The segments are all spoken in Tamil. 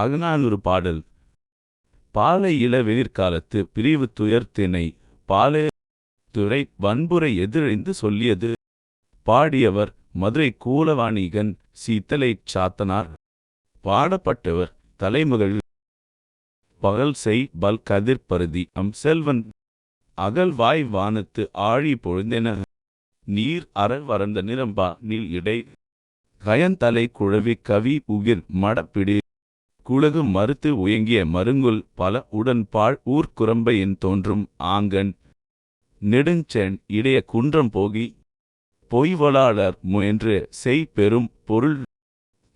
அகநானூறு பாடல். பாலை இளவெளிர்காலத்து பிரிவு துயர்த்தினை பாலே துறை வன்புரை எதிரழிந்து சொல்லியது. பாடியவர் மதுரை கூலவாணிகன் சீத்தலை சாத்தனார். பாடப்பட்டவர் தலைமகள். பகல் செய் பல் கதிர்பருதி அம் செல்வன். அகல்வாய் வானத்து ஆழி பொழுந்தென. நீர் அற வறந்த நிரம்பா நீள் இடை. கயந்தலை குழவி கவி உகிர் மடப்பிடி. குலகு மறுத்து உயங்கிய மருங்குல் பல உடன்பாழ் ஊர்க்குரம்பையின் தோன்றும் ஆங்கன் நெடுஞ்சென் இடைய குன்றம் போகி பொய்வளாளர் முயன்று செய் பெரும் பொருள்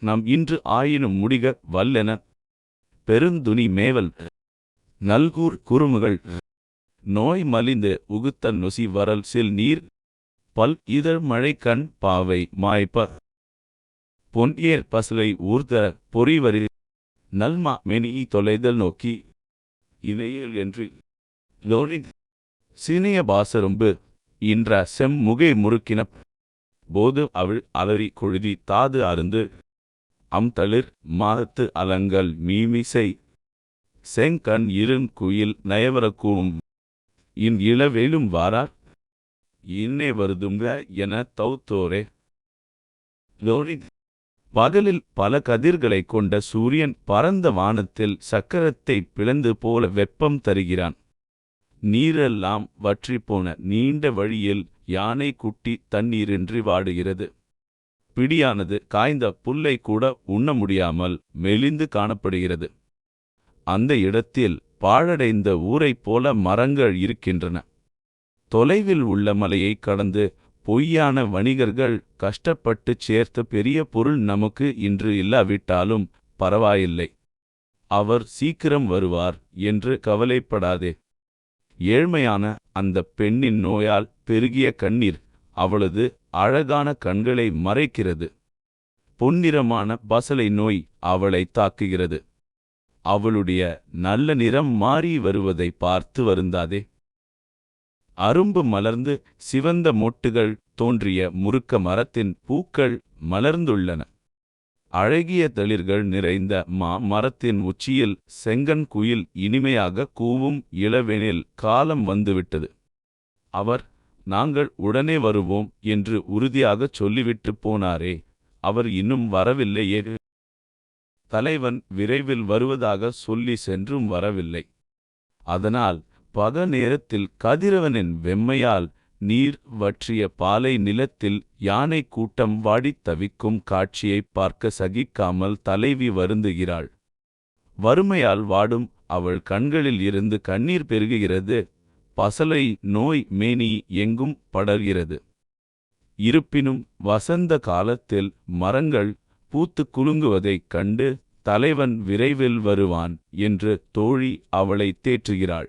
நம் இன்று ஆயினும் முடிக வல்லென பெருந்துணி மேவல் நல்கூர் குறுமுகள் நோய் மலிந்து உகுத்த நொசி வரல் சில் நீர் பல் இதழ் மழை கண் பாவை மாய்ப்ப பொன் ஏர் பசுலை ஊர்த பொறிவரி நல்மா மெனி தொலைதல் நோக்கி இணையில் என்று. லோரி சினிய பாசரும்பு இன்ற செம்முகை முறுக்கின போது அவள் அலறி கொழுதி தாது அருந்து அம் தளிர் மாதத்து அலங்கல் மீமிசை செங்கண் இருங் குயில் நயவரக்கூம் இன் இளவேலும் வாரார் இன்னே வருதுங்க என தௌத்தோரே. லோரி பகலில் பல கதிர்களைக் கொண்ட சூரியன் பரந்த வானத்தில் சக்கரத்தை பிளந்து போல வெப்பம் தருகிறான். நீரெல்லாம் வற்றிப்போன நீண்ட வழியில் யானை குட்டி தண்ணீரின்றி வாடுகிறது. பிடியானது காய்ந்த புல்லை கூட உண்ண முடியாமல் மெலிந்து காணப்படுகிறது. அந்த இடத்தில் பாழடைந்த ஊரைப் போல மரங்கள் இருக்கின்றன. தொலைவில் உள்ள மலையை கடந்து பொய்யான வணிகர்கள் கஷ்டப்பட்டு சேர்த்த பெரிய பொருள் நமக்கு இன்று இல்லாவிட்டாலும் பரவாயில்லை. அவர் சீக்கிரம் வருவார் என்று கவலைப்படாதே. ஏழ்மையான அந்த பெண்ணின் நோயால் பெருகிய கண்ணீர் அவளது அழகான கண்களை மறைக்கிறது. பொன்னிறமான பசலை நோய் அவளை தாக்குகிறது. அவளுடைய நல்ல நிறம் மாறி வருவதை பார்த்து வருந்தாதே. அரும்பு மலர்ந்து சிவந்த மொட்டுகள் தோன்றிய முறுக்க மரத்தின் பூக்கள் மலர்ந்துள்ளன. அழகிய தளிர்கள் நிறைந்த மா மரத்தின் உச்சியில் செங்கன் குயில் இனிமையாக கூவும் இளவெனில் காலம் வந்துவிட்டது. அவர் நாங்கள் உடனே வருவோம் என்று உறுதியாகச் சொல்லிவிட்டு போனாரே அவர் இன்னும் வரவில்லையே. தலைவன் விரைவில் வருவதாக சொல்லி சென்றும் வரவில்லை. அதனால் பக நேரத்தில் கதிரவனின் வெம்மையால் நீர் வற்றிய பாலை நிலத்தில் யானை கூட்டம் வாடித் தவிக்கும் காட்சியைப் பார்க்க சகிக்காமல் தலைவி வருந்துகிறாள். வறுமையால் வாடும் அவள் கண்களில் இருந்து கண்ணீர் பெருகுகிறது. பசலை நோய் மேனி எங்கும் படர்கிறது. இருப்பினும் வசந்த காலத்தில் மரங்கள் பூத்து குலுங்குவதைக் கண்டு தலைவன் விரைவில் வருவான் என்று தோழி அவளை தேற்றுகிறாள்.